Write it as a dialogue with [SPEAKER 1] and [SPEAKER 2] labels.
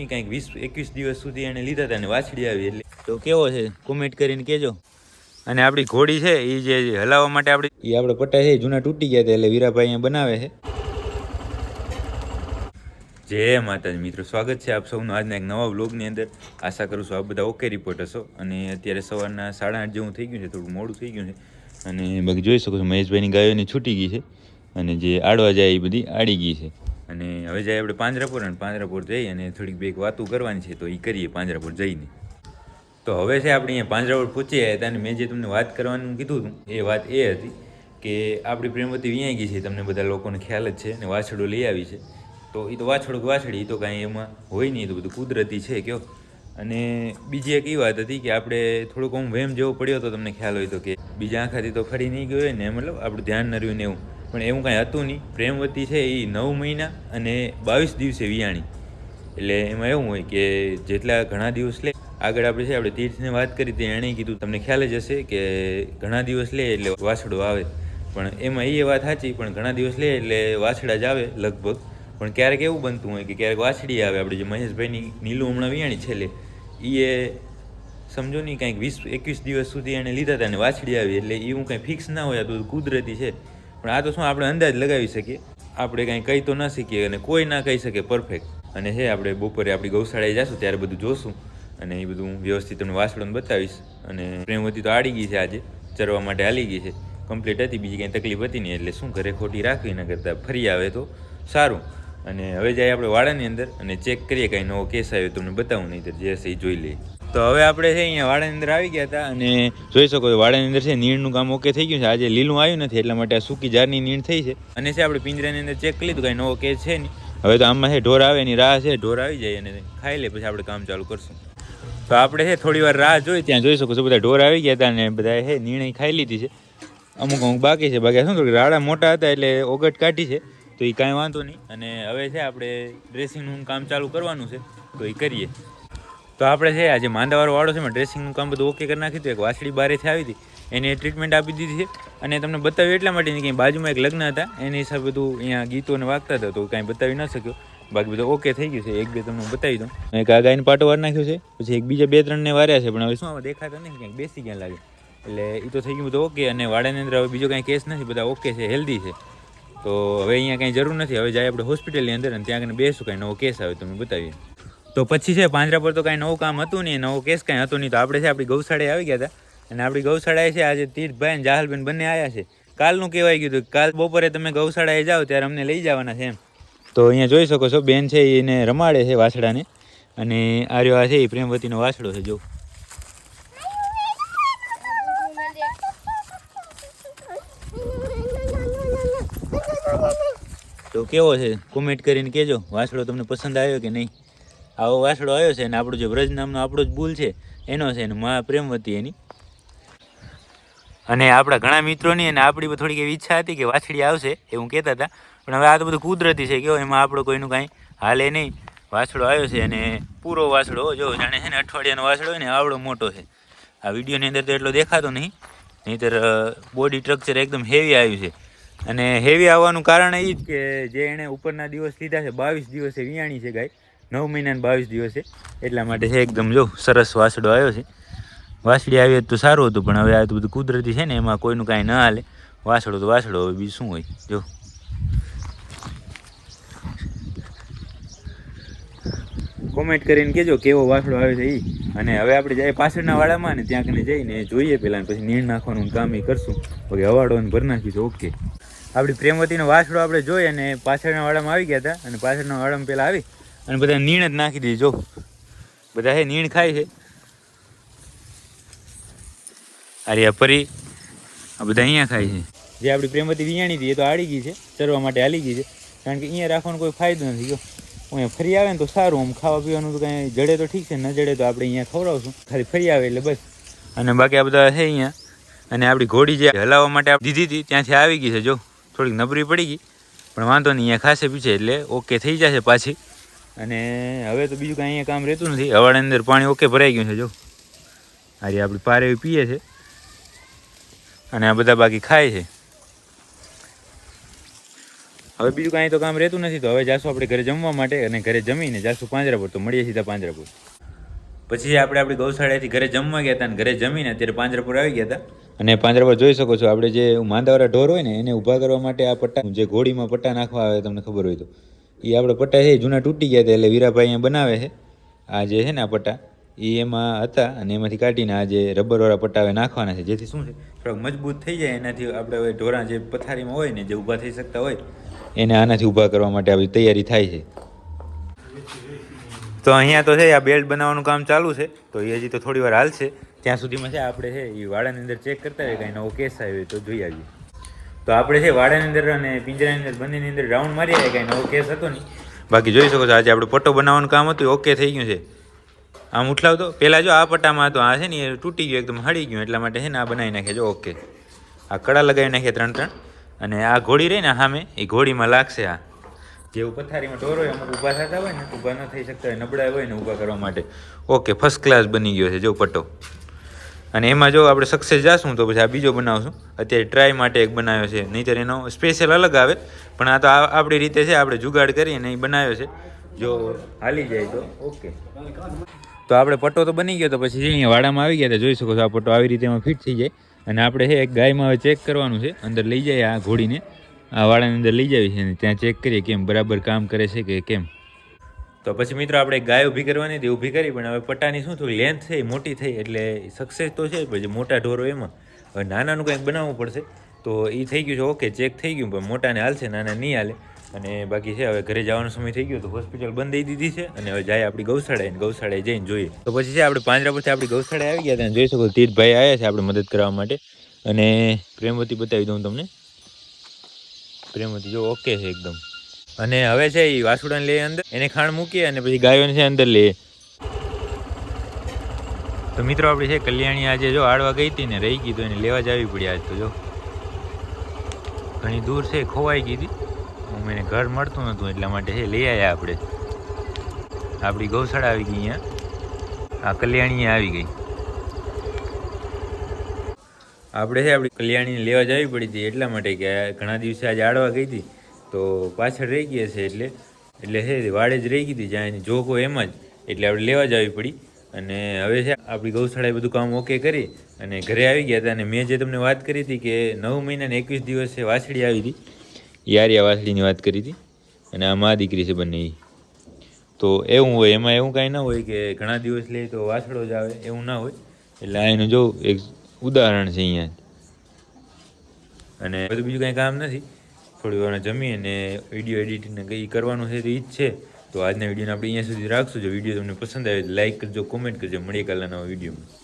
[SPEAKER 1] નહીં કંઈક વીસ, એકવીસ દિવસ સુધી એને લીધા હતા અને વાછડી આવી એટલે. તો કેવો છે? કોમેન્ટ કરીને કહેજો. અને આપણી ઘોડી છે એ જે હલાવવા માટે આપણી એ આપણે પટ્ટા છે જૂના તૂટી ગયા હતા એટલે વીરાભાઈ અહીંયા બનાવે છે. જય માતાજી, મિત્રો. સ્વાગત છે આપ સૌનું આજના એક નવા બ્લોગની અંદર. આશા કરું છું આપ બધા ઓકે રિપોર્ટ હશો. અને અત્યારે સવારના સાડા આઠ જેવું થઈ ગયું છે, થોડું મોડું થઈ ગયું છે. અને બાકી જોઈ શકો છો મહેશભાઈની ગાયોની છૂટી ગઈ છે. અને જે આડવા જાય એ બધી આડી ગઈ છે. અને હવે જાય આપણે પાંજરાપુર અને પાંજરાપુર જઈ અને થોડીક બે એક વાતો કરવાની છે તો એ કરીએ પાંજરાપુર જઈને. તો હવે છે આપણે અહીંયા પાંજરાપુર પહોંચી આવ્યા હતા અને મેં જે તમને વાત કરવાનું કીધું હતું, એ વાત એ હતી કે આપણી પ્રેમવતી વિયાઈ ગઈ છે, તમને બધા લોકોને ખ્યાલ જ છે અને વાછડો લઈ આવી છે. તો એ તો વાછડો વાછડી તો કાંઈ એમાં હોય નહીં તો બધું કુદરતી છે કયો. અને બીજી એક એ વાત હતી કે આપણે થોડુંક આમ વહેમ જેવો પડ્યો હતો તમને ખ્યાલ હોય તો કે બીજા આંખાથી તો ફરી નહીં ગયો હોય ને, મતલબ આપણું ધ્યાન ન રહ્યું ને એવું. પણ એવું કાંઈ હતું નહીં. પ્રેમવતી છે એ નવ મહિના અને બાવીસ દિવસે વિયાણી. એટલે એમાં એવું હોય કે જેટલા ઘણા દિવસ લે, આગળ આપણે છે, આપણે તીર્થને વાત કરી, તે એણે કીધું, તમને ખ્યાલ જ હશે કે ઘણા દિવસ લે એટલે વાછડો આવે. પણ એમાં એ વાત સાચી, પણ ઘણા દિવસ લે એટલે વાછડા જ આવે લગભગ. પણ ક્યારેક એવું બનતું હોય કે ક્યારેક વાછડી આવે, આપણે જે મહેશભાઈની નીલું હમણાં વિયાણી છેલ્લે એ સમજો નહીં, કાંઈક વીસ, એકવીસ દિવસ સુધી એણે લીધા હતા અને વાછડી આવી, એટલે એવું કાંઈ ફિક્સ ના હોય, આ તો કુદરતી છે. પણ આ તો શું આપણે અંદાજ લગાવી શકીએ? આપણે કાંઈ કહી તો ના શીખીએ અને કોઈ ના કહી શકે પરફેક્ટ અને હે, આપણે બપોરે આપણી ગૌશાળાએ જઈશું ત્યારે બધું જોશું. અને એ બધું વ્યવસ્થિત તમને વાસળોને બતાવીશ. અને પ્રેમવતી તો આડી ગઈ છે આજે. ચરવા માટે હાલી ગઈ છે. કમ્પ્લીટ હતી, બીજી કાંઈ તકલીફ હતી નહીં. એટલે શું ઘરે ખોટી રાખવી ન કરતાં? ફરી આવે તો સારું. અને હવે જઈએ આપણે વાડાની અંદર અને ચેક કરીએ કાંઈ નવો કેસ આવ્યો તમને બતાવું નહીં તો જે હશે એ જોઈ લઈએ. તો હવે આપણે છે અહીંયા વાડાની અંદર આવી ગયા હતા અને જોઈ શકો છો વાડાની અંદર છે નીણનું કામ ઓકે થઈ ગયું છે. આજે લીલું આવ્યું નથી, એટલા માટે આ સૂકી જારની નીણ થઈ છે. અને છે, આપણે પિંજરાની અંદર ચેક કરી લીધું, કાંઈ નવો કેસ છે નહીં. હવે તો આમાં છે, ઢોર આવે એની રાહ છે, ઢોર આવી જાય અને ખાઈ લે, પછી આપણે કામ ચાલુ કરશું. તો આપણે છે, થોડી વાર રાહ જોઈ, ત્યાં જોઈ શકો છો, બધા ઢોર આવી ગયા હતા અને બધા છે નિર્ણય ખાઈ લીધી છે. અમુક અમુક બાકી છે, બાકી શું રાડા મોટા હતા એટલે ઓગટ કાઢી છે. તો એ કાંઈ વાંધો નહીં. અને હવે છે આપણે ડ્રેસિંગનું કામ ચાલુ કરવાનું છે, તો એ કરીએ. તો આપણે છે, આજે માંદાવાળો વાળો છે ડ્રેસિંગનું કામ બધું ઓકે કરી નાખ્યું હતું. એક વાસળી બારેથી આવી હતી. એને ટ્રીટમેન્ટ આપી દીધી છે. અને તમને બતાવ્યું એટલા માટે કંઈ બાજુમાં એક લગ્ન હતા. એની હિસાબે બધું અહીંયા ગીતોને વાગતા હતા, તો કાંઈ બતાવી ન શક્યો. બાકી બધું ઓકે થઈ ગયું છે. એક બે તમને બતાવી દઉં. એક આ ગાયને પાટો વાર નાખ્યો છે. પછી એક બીજા બે ત્રણને વાર્યા છે, પણ હવે શું આમાં દેખાતા નહીં ક્યાંક બેસી ક્યાં લાગે. એટલે એ તો થઈ ગયું બધું ઓકે અને વાડાની અંદર હવે બીજો કાંઈ કેસ નથી. બધા ઓકે છે હેલ્ધી છે. તો હવે અહીંયા કંઈ જરૂર નથી. હવે જાય આપણે હોસ્પિટલની અંદર અને ત્યાં આગળ બેસું, કાંઈ નવો કેસ આવે તમે બતાવીએ. તો પછી છે, પાંજરા પર તો કાંઈ નવું કામ હતું નહીં, નવો કેસ કાંઈ હતો નહીં. તો આપણે છે, આપણી ગૌશાળાએ આવી ગયા હતા. અને આપણી ગૌશાળાએ છે, આજે તીર્થભાઈ અને જાહલબેન બંને આવ્યા છે. કાલનું કહેવાય ગયું હતું કાલ બપોરે તમે ગૌશાળાએ જાઓ, ત્યારે અમને લઈ જવાના છે એમ. તો અહીંયા જોઈ શકો છો, બેન છે, એને રમાડે છે વાછડાને. અને આ આ છે, એ પ્રેમવતીનો વાછડો છે જો કેવો છે? કોમેન્ટ કરીને કહેજો. વાસળો તમને પસંદ આવ્યો કે નહીં? આવો વાસળો આવ્યો છે અને આપણું જે વ્રજ નામનો આપણો જ ભૂલ છે, એનો છે અને મા પ્રેમવતી એની. અને આપણા ઘણા મિત્રોની અને આપણી થોડીક એવી ઈચ્છા હતી કે વાછડી આવશે એવું કહેતા હતા. પણ હવે આ તો બધું કુદરતી છે, કેવો? એમાં આપણો કોઈનું કાંઈ હાલે નહીં. વાછડો આવ્યો છે અને પૂરો વાછડો જો જાણે છે ને અઠવાડિયાનો વાછડો હોય ને, આવડો મોટો છે. આ વિડીયોની અંદર તો એટલો દેખાતો નહીં. નહીંતર બોડી સ્ટ્રક્ચર એકદમ હેવી આવ્યું છે. અને હેવી આવવાનું કારણ એ જ કે જે એણે ઉપરના દિવસ લીધા છે, બાવીસ દિવસે વિયાણી છે ગાય. નવ મહિનાને બાવીસ દિવસે. એટલા માટે છે એકદમ જો સરસ વાસડો આવ્યો છે. વાસડી આવી તો સારું હતું, પણ હવે આ બધું કુદરતી છે ને, એમાં કોઈનું કાંઈ ન હાલે. વાસડો તો વાસડો, હવે બીજું શું હોય? જો. કોમેન્ટ કરીને કહેજો કેવો વાસડો આવે છે એ અને હવે આપણે જાય પાછળના વાડામાં ને ત્યાં કને જઈને જોઈએ પહેલાં પછી નીણ નાખવાનું કામ એ કરશું. ઓકે હવાડો ભરી નાખીશું ઓકે આપણી પ્રેમવતીનો વાસડો આપણે જોઈ અને પાછળના વાડામાં આવી ગયા હતા. અને પાછળના વાડામાં પહેલાં આવી અને બધા નીણ જ નાખી દીધી. જો, બધા હે, નીણ ખાય છે. અરે આ પરી આ બધા અહીંયા ખાય છે. જે આપણી પ્રેમવતી વિયાણી હતી, એ તો આડી ગઈ છે. ચરવા માટે હાલી ગઈ છે. કારણ કે અહીંયા રાખવાનો કોઈ ફાયદો નથી. ગયો અહીંયા ફરી આવે ને તો સારું. આમ ખાવા પીવાનું તો કાંઈ જડે તો ઠીક છે, ન જડે તો આપણે અહીંયા ખવડાવશું. ખાલી ફરી આવે એટલે બસ. અને બાકી આ બધા છે અહીંયા. અને આપણી ઘોડી જે હલાવવા માટે દીધી હતી, ત્યાંથી આવી ગઈ છે. જો થોડીક નબળી પડી ગઈ. પણ વાંધો નહીં, અહીંયા ખાસે પીછે એટલે ઓકે થઈ જશે પાછી. અને હવે તો બીજું કાંઈ અહીંયા કામ રહેતું નથી. હવાડાની અંદર પાણી ઓકે ભરાઈ ગયું છે, જો. અરે આપણી પારે પીએ છે. અને આ બધા બાકી ખાય છે. હવે બીજું કાંઈ તો કામ રહેતું નથી, તો હવે જાશું આપણે ઘરે જમવા માટે અને ઘરે જમીને જાશું પાંજરાપુર. તો મળીએ સીધા પાંજરાપુર. પછી આપણે આપણી ગૌશાળાથી ઘરે જમવા ગયા હતા અને ઘરે જમીને અત્યારે પાંજરાપુર આવી ગયા હતા. અને પાંજરાપુર જોઈ શકો છો, આપણે જે માંદાવાળા ઢોર હોય ને, એને ઊભા કરવા માટે આ પટ્ટા, જે ઘોડીમાં પટ્ટા નાખવા આવે, તમને ખબર હોય તો. એ આપણે પટ્ટા છે જૂના તૂટી ગયા હતા, એટલે વીરાભાઈ અહીંયા બનાવે છે. આ જે છે ને આ પટ્ટા એ એમાં હતા અને એમાંથી કાઢીને આ જે રબરવાળા પટ્ટા હવે નાખવાના છે. જેથી શું છે, થોડાક મજબૂત થઈ જાય, એનાથી આપણે હવે ઢોરા જે પથારીમાં હોય ને, જે ઊભા થઈ શકતા હોય, એને આનાથી ઊભા કરવા માટે આપણી તૈયારી થાય છે. તો અહીંયા તો છે, આ બેલ્ટ બનાવવાનું કામ ચાલુ છે. તો એ હજી તો થોડી વાર હાલશે. ત્યાં સુધીમાં છે, આપણે છે એ વાડાની અંદર ચેક કરતા હોય કાંઈ નવો કેસ આવ્યો તો જોઈ આવીએ તો આપણે છે, વાડાની અંદર અને પિંજરાની અંદર બંનેની અંદર રાઉન્ડ મારી આવ્યા કાંઈ નવો કેસ હતો નહીં. બાકી જોઈ શકો છો, આજે આપણે પટ્ટો બનાવવાનું કામ હતું ઓકે થઈ ગયું છે. આમ ઉઠલાવતો પહેલાં જો આ પટ્ટામાં હતો, આ છે ને એ તૂટી ગયું, એકદમ હળી ગયું, એટલા માટે છે ને આ બનાવી નાખે જો ઓકે આ કડા લગાવી નાખીએ ત્રણ ત્રણ, અને આ ઘોડી રહી ને સામે, એ ઘોડીમાં લાગશે આ. જેવું પથારીમાં ઢોર હોય અમુક ઊભા થતા હોય ને ઊભા ન થઈ શકતા હોય નબળા હોય ને ઊભા કરવા માટે. ઓકે ફર્સ્ટ ક્લાસ બની ગયો છે, જો પટ્ટો અને એમાં જો આપણે સક્સેસ જાશું તો પછી આ બીજો બનાવશું. અત્યારે ટ્રાય માટે એક બનાવ્યો છે, નહીંતર એનો સ્પેશિયલ અલગ આવે, પણ આ તો આપણી રીતે છે, આપણે જુગાડ કરીને એ બનાવ્યો છે. જો હાલી જાય તો ઓકે તો આપણે પટ્ટો તો બની ગયો તો પછી અહીંયા વાડામાં આવી ગયા તો જોઈ શકો છો આ પટ્ટો આવી રીતે એમાં ફિટ થઈ જાય. અને આપણે છે, એક ગાયમાં હવે ચેક કરવાનું છે, અંદર લઈ જાય આ ઘોડીને. આ વાળાની અંદર લઈ જવી છે અને ત્યાં ચેક કરીએ કેમ બરાબર કામ કરે છે કે કેમ. તો પછી મિત્રો આપણે ગાય ઊભી કરવાની હતી ઊભી કરી, પણ હવે પટ્ટાની શું થોડી લેન્થ થઈ મોટી થઈ, એટલે સક્સેસ તો છે પછી મોટા ઢોરો એમાં, હવે નાનાનું કંઈક બનાવવું પડશે. તો એ થઈ ગયું છે, ઓકે ચેક થઈ ગયું, પણ મોટાને હાલશે, નાના નહીં હાલે. અને બાકી છે, હવે ઘરે જવાનો સમય થઈ ગયો, તો હોસ્પિટલ બંધ દઈ દીધી છે, અને હવે જાય આપણી ગૌશાળાએ ગૌશાળાએ જઈને જોઈએ. તો પછી છે, આપણે પાંજરા પરથી આપણી ગૌશાળાએ આવી ગયા ત્યાં જોઈ શકો, તીર્થભાઈ આવ્યા છે આપણે મદદ કરવા માટે. અને પ્રેમવતી બતાવી દઉં તમને. પ્રેમવતી જો ઓકે છે એકદમ. અને હવે છે એ વાસુડાને લે અંદર, એને ખાણ મૂકીએ અને પછી ગાયોને છે અંદર લઈએ તો મિત્રો આપણી છે કલ્યાણી આજે જો આડવા ગઈ હતી ને, રહી ગઈ તો એને લેવા જ આવી પડી આજ તો જો. ઘણી દૂર છે, ખોવાઈ ગઈ હતી. હું મને ઘર મળતું નહોતું એટલા માટે છે, લઈ આવ્યા આપણે આપણી ગૌશાળા આવી ગઈ અહીંયા. આ કલ્યાણી આવી ગઈ. આપણે છે આપણી કલ્યાણીને લેવા જવી પડી હતી, એટલા માટે કે ઘણા દિવસે આજે આડવા ગઈ હતી. તો પાછળ રહી ગયા છે એટલે એટલે છે વાડે જ રહી ગઈ હતી, જ્યાં એની જોકો એમાં જ. એટલે આપણે લેવા જવી પડી. અને હવે છે આપણી ગૌશાળાએ બધું કામ ઓકે કરી અને ઘરે આવી ગયા હતા. અને મેં જે તમને વાત કરી હતી કે નવ મહિનાને એકવીસ દિવસે વાછડી આવી હતી. યારિયા વાછડીની વાત કરી હતી. અને આ મા દીકરી છે બંને. તો એવું હોય, એમાં એવું કાંઈ ના હોય કે ઘણા દિવસ લે તો વાછડો જ આવે, એવું ના હોય. એટલે આ એનું જો એક ઉદાહરણ છે અહીંયા અને બધું બીજું કાંઈ કામ નથી. થોડી વાર જમી અને વીડિયો એડિટિંગ ને કંઈ કરવાનું છે તો એ જ છે તો આજના વિડીયોને આપણે અહીંયા સુધી રાખશું. જો વીડિયો તમને પસંદ આવે તો લાઈક કરજો, કોમેન્ટ કરજો. મળીએ કાલના નવા વિડીયોમાં.